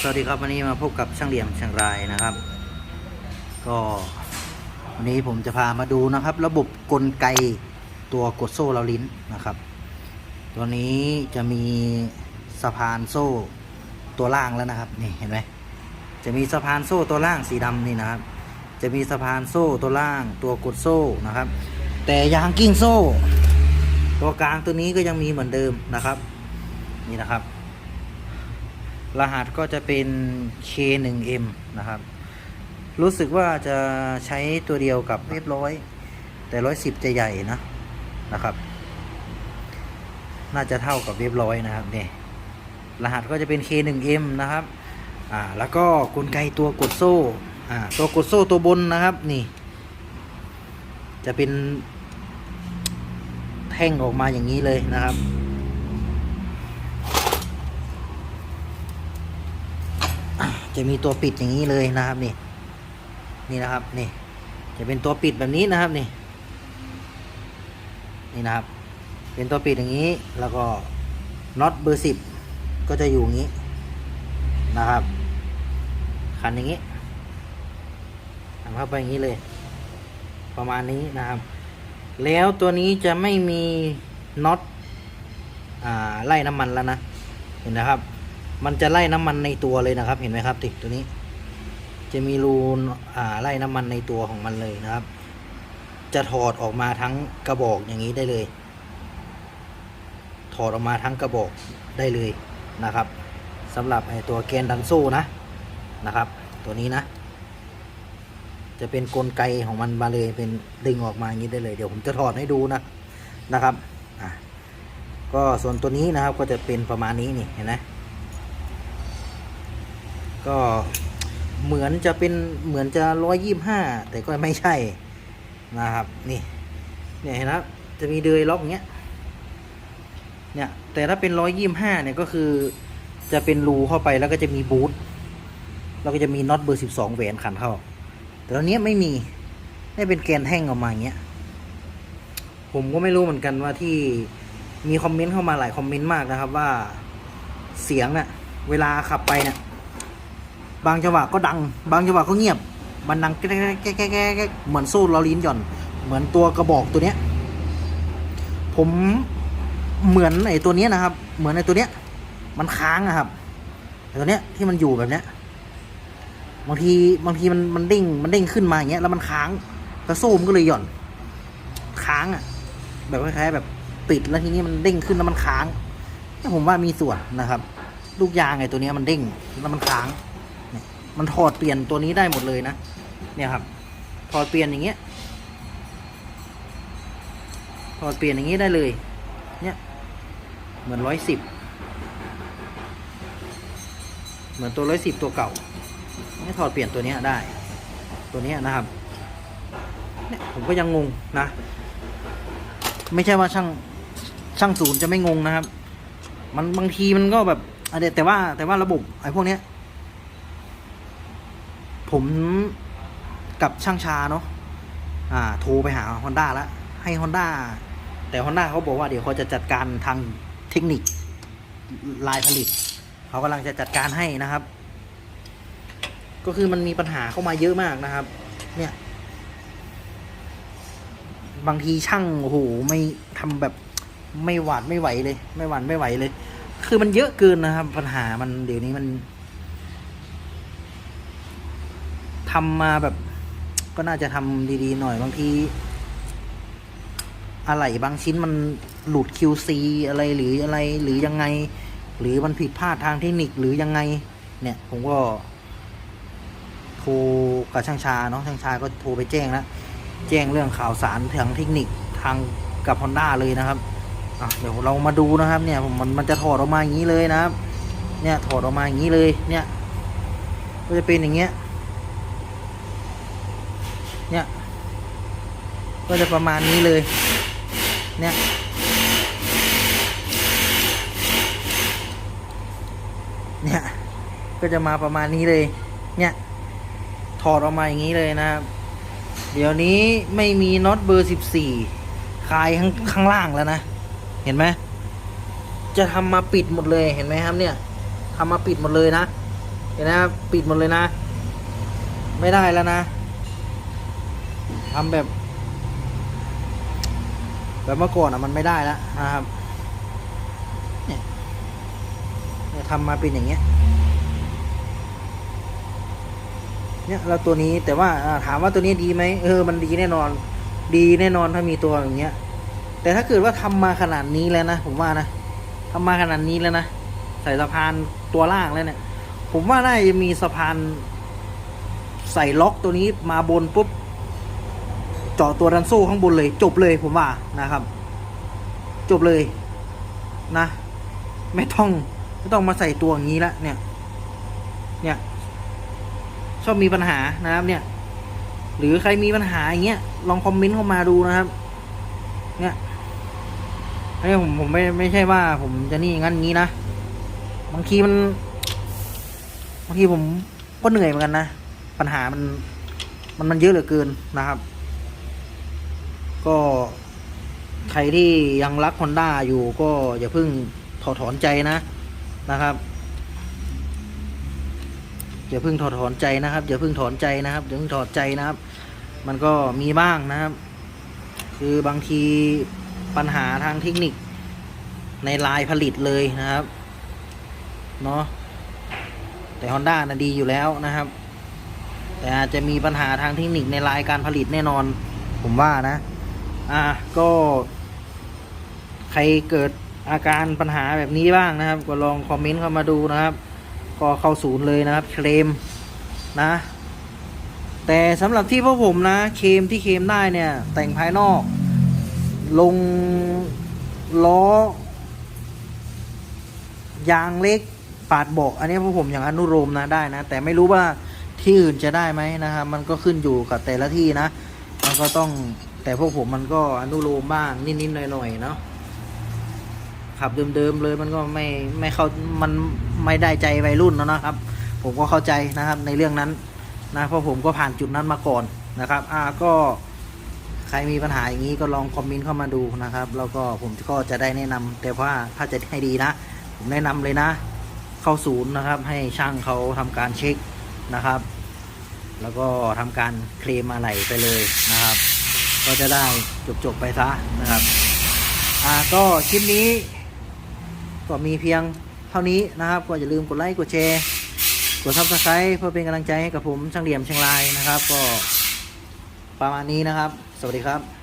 สวัสดีครับวันนี้มาพบกับช่างเหลี่ยมเชียงรายนะครับ ก็วันนี้ผมจะพามาดูนะครับ ระบบกลไกตัวกดโซ่เราลิ้นนะครับ ตัวนี้จะมีสะพานโซ่ตัวล่างแล้วนะครับนี่เห็นไหมจะมีสะพานโซ่ตัวล่างสีดำนี่นะครับ จะมีสะพานโซ่ตัวล่างตัวกดโซ่นะครับ แต่ยางกิ้งโซ่ ตัวกลางตัวนี้ก็ยังมีเหมือนเดิมนะครับ นี่นะครับ รหัสก็จะเป็น K1M นะครับ รู้สึกว่าจะใช้ตัวเดียวกับเรียบร้อย แต่ร้อยสิบจะใหญ่นะนะครับ น่าจะเท่ากับเรียบร้อยนะครับเนี่ยรหัสก็จะเป็น K1M นะครับ อ่า แล้วก็กลไกตัวกดโซ่ อ่า ตัวกดโซ่ตัวบนนะครับ นี่ จะเป็นแท่งออกมาอย่างนี้เลยนะครับ จะมีตัวปิดอย่างนี้เลยนะครับนี่ นี่นะครับนี่ จะเป็นตัวปิดแบบนี้นะครับนี่ นี่นะครับ เป็นตัวปิดอย่างนี้แล้วก็น็อตเบอร์สิบก็จะอยู่อย่างนี้นะครับขันอย่างนี้ทำเข้าไปอย่างนี้เลย ประมาณนี้นะครับ แล้วตัวนี้จะไม่มีน็อตอไล่น้ำมันแล้วนะเห็นนะครับ มันจะไล่น้ำมันในตัวเลยนะครับ เห็นไหมครับติตัวนี้ จะมีรูอ่าไล่น้ำมันในตัวของมันเลยนะครับ จะถอดออกมาทั้งกระบอกอย่างนี้ได้เลย ถอดออกมาทั้งกระบอกได้เลยนะครับสำหรับไอตัวแกนดันโซ่นะนะครับ ตัวนี้นะ จะเป็นกลไกของมันมาเลยเป็นดึงออกมาอย่างนี้ได้เลยเดี๋ยวผมจะถอดให้ดูนะนะครับอะก็ส่วนตัวนี้นะครับก็จะเป็นประมาณนี้นี่เห็นไหม ก็เหมือนจะเป็นเหมือนจะร้อยยี่ห้าแต่ก็ไม่ใช่นะครับนี่เนี่ยเห็นนะจะมีเดือยล็อกอย่างเงี้ยเนี่ยแต่ถ้าเป็นร้อยยี่ห้าเนี่ยก็คือจะเป็นรูเข้าไปแล้วก็จะมีบูทแล้วก็จะมีน็อตเบอร์สิบสองแหวนขันเข้า แต่ตอนนี้ไม่มีนี่เป็นแกนแท่งออกมาอย่างเงี้ยผมก็ไม่รู้เหมือนกันว่าที่มีคอมเมนต์เข้ามาหลายคอมเมนต์มากนะครับว่าเสียงเน่ะเวลาขับไปเนี่ย บางจังหวะก็ดัง บางจังหวะก็เงียบ มันดังแก๊กแก๊กแก๊กแก๊กแก๊กเหมือนโซ่ลอลิ้นหย่อน เหมือนตัวกระบอกตัวเนี้ย ผมเหมือนไอ้ตัวเนี้ยนะครับ เหมือนไอ้ตัวเนี้ย มันค้างอะครับไอ้ตัวเนี้ยที่มันอยู่แบบเนี้ย บางทีบางทีมันมันเด้งมันเด้งขึ้นมาอย่างเงี้ย แล้วมันค้างแล้วโซ่มันก็เลยหย่อน ค้างอะ แบบคล้ายๆแบบปิดแล้วทีนี้มันเด้งขึ้นแล้วมันค้างเนี่ยผมว่ามีส่วนนะครับ ลูกยางไอ้ตัวเนี้ยมันเด้งแล้วมันค้าง มันถอดเปลี่ยนตัวนี้ได้หมดเลยนะ เนี่ยครับ ถอดเปลี่ยนอย่างเงี้ย ถอดเปลี่ยนอย่างงี้ได้เลย เนี่ย เหมือนร้อยสิบ เหมือนตัวร้อยสิบตัวเก่าเนี่ยถอดเปลี่ยนตัวนี้ได้ ตัวนี้นะครับ เนี่ยผมก็ยังงงนะ ไม่ใช่ว่าช่างช่างศูนย์จะไม่งงนะครับ มันบางทีมันก็แบบอะเดี๋ยวแต่ว่าแต่ว่าระบบไอ้พวกเนี้ย ผมกับช่างชาเนาะอ่าโทรไปหา Honda แล้วให้ Honda แต่ Honda เขาบอกว่าเดี๋ยวเขาจะจัดการทางเทคนิคลายผลิต เขากำลังจะจัดการให้นะครับ ก็คือมันมีปัญหาเข้ามาเยอะมากนะครับ เนี่ย บางทีช่างโอ้โหไม่ทำแบบไม่หวาดไม่ไหวเลย ไม่หวั่นไม่ไหวเลย คือมันเยอะเกินนะครับ ปัญหามันเดี๋ยวนี้มัน ทำมาแบบ ก็น่าจะทำดีๆหน่อยบางทีอะไรบางชิ้นมันหลุด QC อะไรหรืออะไรหรือยังไง หรือมันผิดพลาดทางเทคนิคหรือยังไง เนี่ย ผมก็โทรกับช่างชาเนาะช่างชาก็โทรไปแจ้งแล้วแจ้งเรื่องข่าวสารทางเทคนิคทางกับฮอนด้าเลยนะครับอะเดี๋ยวเรามาดูนะครับ เนี่ยผมมันมันจะถอดออกมาอย่างนี้เลยนะครับ เนี่ยถอดออกมาอย่างนี้เลย เนี่ย ก็จะเป็นอย่างเงี้ย ก็จะประมาณนี้เลย เนี่ย เนี่ย ก็จะมาประมาณนี้เลย เนี่ย ถอดออกมาอย่างนี้เลยนะครับ เดี๋ยวนี้ไม่มีน็อตเบอร์สิบสี่คลายข้างข้างล่างแล้วนะ เห็นไหม จะทำมาปิดหมดเลย เห็นไหมครับ เนี่ยทำมาปิดหมดเลยนะ เห็นนะครับ ปิดหมดเลยนะ ไม่ได้แล้วนะทำแบบ แบบเมื่อก่อนอะมันไม่ได้แล้วนะครับเนี่ยทำมาเป็นอย่างเงี้ยเนี่ยแล้วตัวนี้แต่ว่าถามว่าตัวนี้ดีไหมเออมันดีแน่นอน ดีแน่นอนถ้ามีตัวอย่างเงี้ย แต่ถ้าเกิดว่าทำมาขนาดนี้แล้วนะผมว่านะทำมาขนาดนี้แล้วนะใส่สะพานตัวล่างแล้วเนี่ย ผมว่าน่าจะมีสะพานใส่ล็อกตัวนี้มาบนปุ๊บ เจาะตัวดันโซ่ข้างบนเลยจบเลยผมว่านะครับ จบเลยนะ ไม่ต้องไม่ต้องมาใส่ตัวอย่างนี้ละเนี่ย เนี่ยชอบมีปัญหานะครับ เนี่ย หรือใครมีปัญหาอย่างเงี้ยลองคอมเมนต์เข้ามาดูนะครับ เนี่ยอันนี้ผมผมไม่ไม่ใช่ว่า ผมจะนี่งั้นงี้นะบางทีมันบางทีผมก็เหนื่อยเหมือนกันนะปัญหามันมันมันเยอะเหลือเกินนะครับ ก็ใครที่ยังรักฮอนด้าอยู่ก็อย่าเพิ่งถอดถอนใจนะนะครับอย่าเพิ่งถอดถอนใจนะครับอย่าเพิ่งถอนใจนะครับอย่าเพิ่งถอดใจนะครับ มันก็มีบ้างนะครับ คือบางทีปัญหาทางเทคนิคในลายผลิตเลยนะครับเนาะแต่ Honda นะดีอยู่แล้วนะครับ แต่อาจจะมีปัญหาทางเทคนิคในลายการผลิตแน่นอน ผมว่านะ อะก็ ใครเกิดอาการปัญหาแบบนี้บ้างนะครับ ก็ลองคอมเมนต์เข้ามาดูนะครับ ก็เข้าศูนย์เลยนะครับ เคลมนะ แต่สำหรับที่พวกผมนะ เคลมที่เคลมได้เนี่ย แต่งภายนอก ลงล้อยางเล็กปาดบาะอันนี้พวกผมอย่างอนุโลมนะได้นะ แต่ไม่รู้ว่าที่อื่นจะได้ไหมนะครับ มันก็ขึ้นอยู่กับแต่ละที่นะ มันก็ต้อง แต่พวกผมมันก็อนุโลมบ้างนิดๆหน่อยๆเนาะขับเดิมๆเลยมันก็ไม่ไม่เข้ามันไม่ได้ใจวัยรุ่นแล้วนะครับ ผมก็เข้าใจนะครับในเรื่องนั้นนะเพราะผมก็ผ่านจุดนั้นมาก่อนนะครับ อ่าก็ใครมีปัญหาอย่างนี้ก็ลองคอมเมนต์เข้ามาดูนะครับ แล้วก็ผมก็จะได้แนะนำแต่ว่าถ้าจะให้ดีนะ ผมแนะนำเลยนะ เข้าศูนย์นะครับ ให้ช่างเขาทำการเช็คนะครับ แล้วก็ทำการเคลมอะไรไปเลยนะครับ ก็จะได้จบๆไปซะนะครับ อ่าก็คลิปนี้ ก็มีเพียงเท่านี้นะครับ ก็อย่าลืมกดไลค์กดแชร์กดซับสไครต์เพื่อเป็นกำลังใจให้กับผมช่างเหลี่ยมเชียงรายนะครับ ก็ประมาณนี้นะครับ สวัสดีครับ